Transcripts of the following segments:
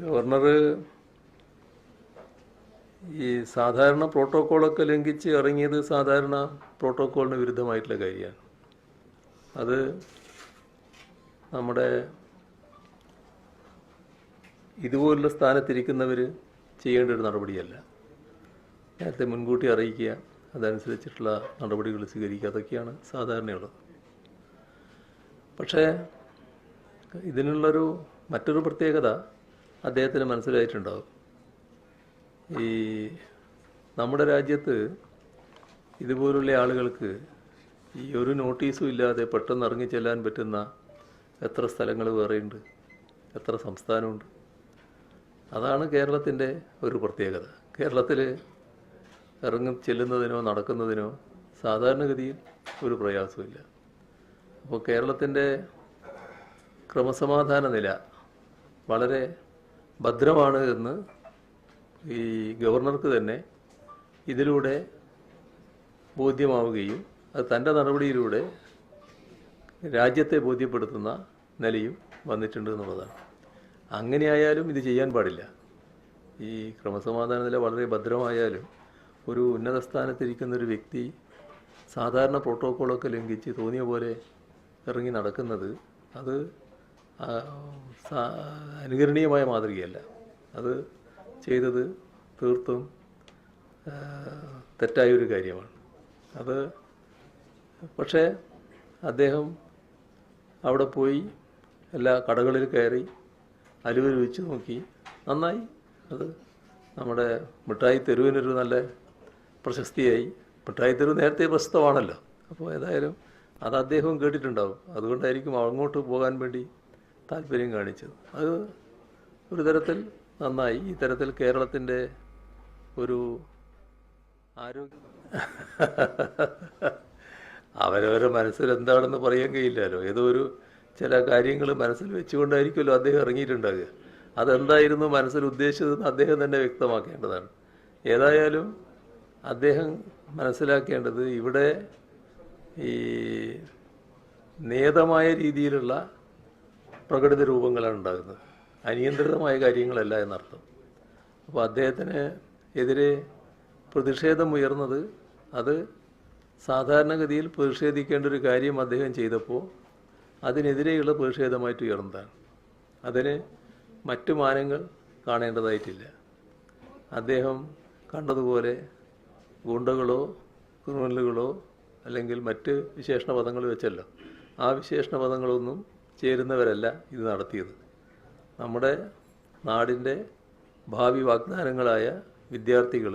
Governor ഈ സാധാരണ പ്രോട്ടോക്കോളൊക്കെ ലംഘിച്ച് ഇറങ്ങിയത് സാധാരണ പ്രോട്ടോക്കോളിന് വിരുദ്ധമായിട്ടുള്ള കാര്യമാണ്. അത് നമ്മുടെ ഇതുപോലുള്ള സ്ഥാനത്തിരിക്കുന്നവർ ചെയ്യേണ്ട ഒരു നടപടിയല്ല. നേരത്തെ മുൻകൂട്ടി അറിയിക്കുക അതനുസരിച്ചിട്ടുള്ള നടപടികൾ സ്വീകരിക്കുക അതൊക്കെയാണ് സാധാരണയുള്ളത്. പക്ഷേ ഇതിനുള്ളൊരു മറ്റൊരു പ്രത്യേകത അദ്ദേഹത്തിന് മനസ്സിലായിട്ടുണ്ടാവും. ഈ നമ്മുടെ രാജ്യത്ത് ഇതുപോലുള്ള ആളുകൾക്ക് ഈ ഒരു നോട്ടീസും ഇല്ലാതെ പെട്ടെന്ന് ഇറങ്ങി ചെല്ലാൻ പറ്റുന്ന എത്ര സ്ഥലങ്ങൾ വേറെയുണ്ട് എത്ര സംസ്ഥാനമുണ്ട്. അതാണ് കേരളത്തിന്റെ ഒരു പ്രത്യേകത. കേരളത്തിൽ ഇറങ്ങി ചെല്ലുന്നതിനോ നടക്കുന്നതിനോ സാധാരണഗതിയിൽ ഒരു പ്രയാസമില്ല അപ്പോൾ കേരളത്തിന്റെ ക്രമസമാധാന നില വളരെ ഭദ്രമാണ് എന്ന് ഈ ഗവർണർക്ക് തന്നെ ഇതിലൂടെ ബോധ്യമാവുകയും അത് തന്റെ നടപടിയിലൂടെ രാജ്യത്തെ ബോധ്യപ്പെടുത്തുന്ന നിലയും വന്നിട്ടുണ്ട് എന്നുള്ളതാണ്. അങ്ങനെയായാലും ഇത് ചെയ്യാൻ പാടില്ല. ഈ ക്രമസമാധാന നില വളരെ ഭദ്രമായാലും ഒരു ഉന്നത സ്ഥാനത്തിരിക്കുന്ന ഒരു വ്യക്തി സാധാരണ പ്രോട്ടോക്കോളൊക്കെ ലംഘിച്ച് തോന്നിയ പോലെ ഇറങ്ങി നടക്കുന്നത് അത് അനുകരണീയമായ മാതൃകയല്ല. അത് ചെയ്തത് തീർത്തും തെറ്റായൊരു കാര്യമാണ്. അത് പക്ഷേ അദ്ദേഹം അവിടെ പോയി എല്ലാ കടകളിൽ കയറി അലുവ വെച്ച് നോക്കി. നന്നായി. അത് നമ്മുടെ മിഠായി തെരുവിനൊരു നല്ല പ്രശസ്തിയായി. മിഠായി തെരുവ് നേരത്തെ പ്രശസ്തമാണല്ലോ. അപ്പോൾ ഏതായാലും അത് അദ്ദേഹവും കേട്ടിട്ടുണ്ടാവും. അതുകൊണ്ടായിരിക്കും അങ്ങോട്ട് പോകാൻ വേണ്ടി താല്പര്യം കാണിച്ചത്. അത് ഒരു തരത്തിൽ നന്നായി ഈ തരത്തിൽ കേരളത്തിന്റെ ഒരു ആരോഗ്യ അവരവരുടെ മനസ്സിൽ എന്താണെന്ന് പറയാൻ കഴിയില്ലല്ലോ ഏതോ ഒരു ചില കാര്യങ്ങൾ മനസ്സിൽ വെച്ചുകൊണ്ടായിരിക്കുമല്ലോ അദ്ദേഹം ഇറങ്ങിയിട്ടുണ്ടാകുക അതെന്തായിരുന്നു മനസ്സിൽ ഉദ്ദേശിച്ചതെന്ന് അദ്ദേഹം തന്നെ വ്യക്തമാക്കേണ്ടതാണ്. ഏതായാലും അദ്ദേഹം മനസ്സിലാക്കേണ്ടത് ഇവിടെ ഈ നിയതമായ രീതിയിലുള്ള പ്രകടിത രൂപങ്ങളാണ് ഉണ്ടാകുന്നത്. അനിയന്ത്രിതമായ കാര്യങ്ങളല്ല എന്നർത്ഥം. അപ്പോൾ അദ്ദേഹത്തിന് എതിരെ പ്രതിഷേധം ഉയർന്നത് അത് സാധാരണഗതിയിൽ പ്രതിഷേധിക്കേണ്ട ഒരു കാര്യം അദ്ദേഹം ചെയ്തപ്പോൾ അതിനെതിരെയുള്ള പ്രതിഷേധമായിട്ട് ഉയർന്നതാണ്. അതിന് മറ്റു മാനങ്ങൾ കാണേണ്ടതായിട്ടില്ല. അദ്ദേഹം കണ്ടതുപോലെ ഗുണ്ടകളോ ക്രിമിനലുകളോ അല്ലെങ്കിൽ മറ്റ് വിശേഷണ പദങ്ങൾ വെച്ചല്ലോ. ആ വിശേഷണ പദങ്ങളൊന്നും ചേരുന്നവരല്ല ഇത് നടത്തിയത്. നമ്മുടെ നാടിന്റെ ഭാവി വാഗ്ദാനങ്ങളായ വിദ്യാർത്ഥികൾ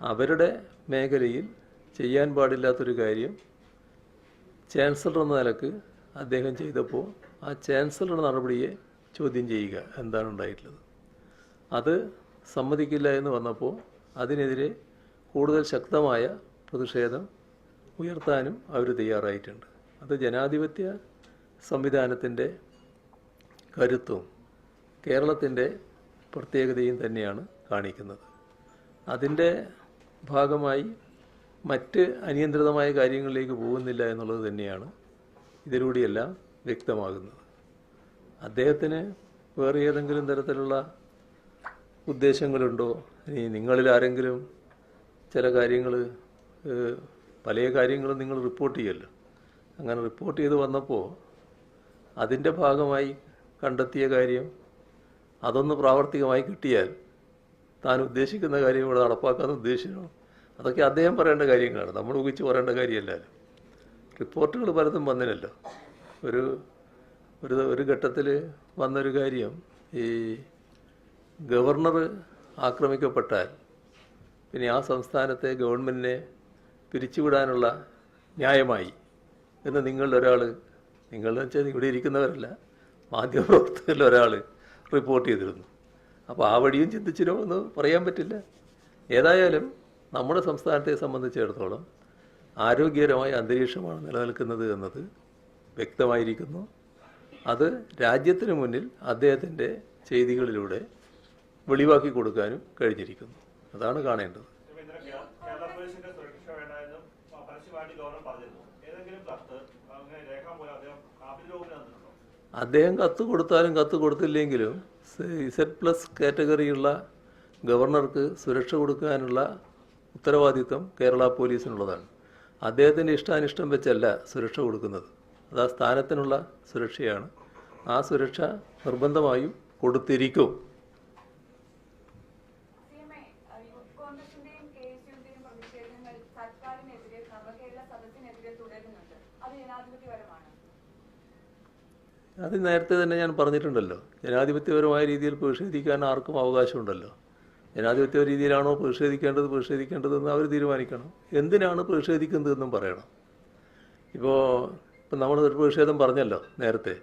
അവരുടെ മേഖലയിൽ ചെയ്യാൻ പാടില്ലാത്തൊരു കാര്യം ചാൻസലർ എന്ന നിലയ്ക്ക് അദ്ദേഹം ചെയ്തപ്പോൾ ആ ചാൻസലറുടെ നടപടിയെ ചോദ്യം ചെയ്യുക എന്താണ് ഉണ്ടായിട്ടുള്ളത്. അത് സമ്മതിക്കില്ല എന്ന് വന്നപ്പോൾ അതിനെതിരെ കൂടുതൽ ശക്തമായ പ്രതിഷേധം ഉയർത്താനും അവർ തയ്യാറായിട്ടുണ്ട്. അത് ജനാധിപത്യ സംവിധാനത്തിന്റെ കരുത്തും കേരളത്തിന്റെ പ്രത്യേകതയും തന്നെയാണ് കാണിക്കുന്നത്. അതിന്റെ ഭാഗമായി മറ്റ് അനിയന്ത്രിതമായ കാര്യങ്ങളിലേക്ക് പോകുന്നില്ല എന്നുള്ളത് തന്നെയാണ് ഇതിലൂടെയെല്ലാം വ്യക്തമാകുന്നത്. അദ്ദേഹത്തിന് വേറെ ഏതെങ്കിലും തരത്തിലുള്ള ഉദ്ദേശങ്ങളുണ്ടോ? ഇനി നിങ്ങളിൽ ആരെങ്കിലും ചില കാര്യങ്ങൾ പല കാര്യങ്ങളും നിങ്ങൾ റിപ്പോർട്ട് ചെയ്യല്ലോ. അങ്ങനെ റിപ്പോർട്ട് ചെയ്ത് വന്നപ്പോൾ അതിന്റെ ഭാഗമായി കണ്ടെത്തിയ കാര്യം അതൊന്ന് പ്രാവർത്തികമായി കിട്ടിയാൽ താൻ ഉദ്ദേശിക്കുന്ന കാര്യം ഇവിടെ നടപ്പാക്കാൻ ഉദ്ദേശിക്കണം അതൊക്കെ അദ്ദേഹം പറയേണ്ട കാര്യങ്ങളാണ്. നമ്മൾ ഊഹിച്ച് പറയേണ്ട കാര്യമല്ലല്ലോ റിപ്പോർട്ടുകൾ പലതും വന്നിനല്ലോ ഒരു ഒരു ഒരു ഘട്ടത്തിൽ വന്നൊരു കാര്യം ഈ ഗവർണർ ആക്രമിക്കപ്പെട്ടാൽ പിന്നെ ആ സംസ്ഥാനത്തെ ഗവൺമെന്റിനെ പിരിച്ചുവിടാനുള്ള ന്യായമായി എന്ന് നിങ്ങളിൽ ഒരാൾ നിങ്ങളെന്ന് വെച്ചാൽ ഇവിടെ ഇരിക്കുന്നവരല്ല. മാധ്യമപ്രവർത്തകരിൽ ഒരാൾ റിപ്പോർട്ട് ചെയ്തിരുന്നു. അപ്പോൾ ആ വഴിയും ചിന്തിച്ചിരുമോ എന്ന് പറയാൻ പറ്റില്ല. ഏതായാലും നമ്മുടെ സംസ്ഥാനത്തെ സംബന്ധിച്ചിടത്തോളം ആരോഗ്യകരമായ അന്തരീക്ഷമാണ് നിലനിൽക്കുന്നത് എന്നത് വ്യക്തമായിരിക്കുന്നു. അത് രാജ്യത്തിന് മുന്നിൽ അദ്ദേഹത്തിന്റെ ചെയ്തികളിലൂടെ വെളിവാക്കി കൊടുക്കാനും കഴിഞ്ഞിരിക്കുന്നു. അതാണ് കാണേണ്ടത് ഇപ്പൊ ഇന്നലെ കേ- കേരള പോലീസിന്റെ സുരക്ഷ വേണമെന്നും പരസ്യമായിട്ട് ഗവർണർ പറഞ്ഞിരുന്നു ഏതെങ്കിലും കത്ത് അങ്ങനെ രേഖാമൂലം അദ്ദേഹം കത്ത് കൊടുത്താലും കത്ത് കൊടുത്തില്ലെങ്കിലും ഇസഡ് പ്ലസ് കാറ്റഗറിയുള്ള ഗവർണർക്ക് സുരക്ഷ കൊടുക്കാനുള്ള ഉത്തരവാദിത്വം കേരള പോലീസിനുള്ളതാണ്. അദ്ദേഹത്തിന്റെ ഇഷ്ടാനിഷ്ടം വെച്ചല്ല സുരക്ഷ കൊടുക്കുന്നത്. അത് ആ സ്ഥാനത്തിനുള്ള സുരക്ഷയാണ്. ആ സുരക്ഷ നിർബന്ധമായും കൊടുത്തിരിക്കും. സിഎംഐ, അഹ് യൂത്ത് കോൺഗ്രസിന്റെയും കെ എസ് യുവിന്റെയും പ്രതിഷേധങ്ങൾ സർക്കാരിനെതിരെ നവകേരള സദസ്സിനെതിരെ തുടരുന്നുണ്ട് അത് ജനാധിപത്യപരമാണ് അത് നേരത്തെ തന്നെ ഞാൻ പറഞ്ഞിട്ടുണ്ടല്ലോ. ജനാധിപത്യപരമായ രീതിയിൽ പ്രതിഷേധിക്കാൻ ആർക്കും അവകാശമുണ്ടല്ലോ. ജനാധിപത്യ രീതിയിലാണോ പ്രതിഷേധിക്കേണ്ടത് പ്രതിഷേധിക്കേണ്ടതെന്ന് അവർ തീരുമാനിക്കണം. എന്തിനാണ് പ്രതിഷേധിക്കുന്നതെന്നും പറയണം. ഇപ്പോൾ ഇപ്പം നമ്മൾ ഒരു പ്രതിഷേധം പറഞ്ഞല്ലോ നേരത്തെ.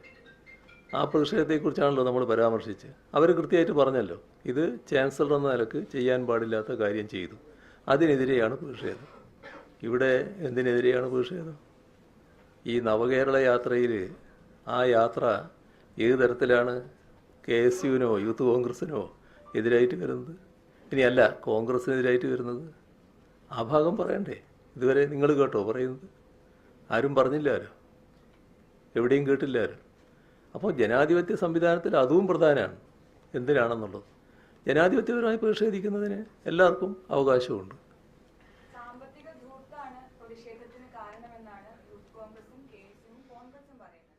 ആ പ്രതിഷേധത്തെക്കുറിച്ചാണല്ലോ നമ്മൾ പരാമർശിച്ച്. അവർ കൃത്യമായിട്ട് പറഞ്ഞല്ലോ ഇത് ചാൻസലർ എന്ന നിലയ്ക്ക് ചെയ്യാൻ പാടില്ലാത്ത കാര്യം ചെയ്തു. അതിനെതിരെയാണ് പ്രതിഷേധം. ഇവിടെ എന്തിനെതിരെയാണ് പ്രതിഷേധം? ഈ നവകേരള യാത്രയിൽ ആ യാത്ര ഏത് തരത്തിലാണ് കെ എസ് യുവിനോ യൂത്ത് കോൺഗ്രസ്സിനോ എതിരായിട്ട് വരുന്നത്? ഇനിയല്ല കോൺഗ്രസിനെതിരായിട്ട് വരുന്നത്? ആ ഭാഗം പറയണ്ടേ. ഇതുവരെ നിങ്ങൾ കേട്ടോ പറയുന്നത്. ആരും പറഞ്ഞില്ലാരോ എവിടെയും കേട്ടില്ലാരോ അപ്പോൾ ജനാധിപത്യ സംവിധാനത്തിൽ അതും പ്രധാനമാണ് എന്തിനാണെന്നുള്ളത്? ജനാധിപത്യപരമായി പ്രതിഷേധിക്കുന്നതിന് എല്ലാവർക്കും അവകാശമുണ്ട്. സാമ്പത്തിക ധൂർത്താണ് പ്രതിഷേധത്തിന് കാരണമെന്നാണ് യൂത്ത് കോൺഗ്രസും കോൺഗ്രസും പറയുന്നത്.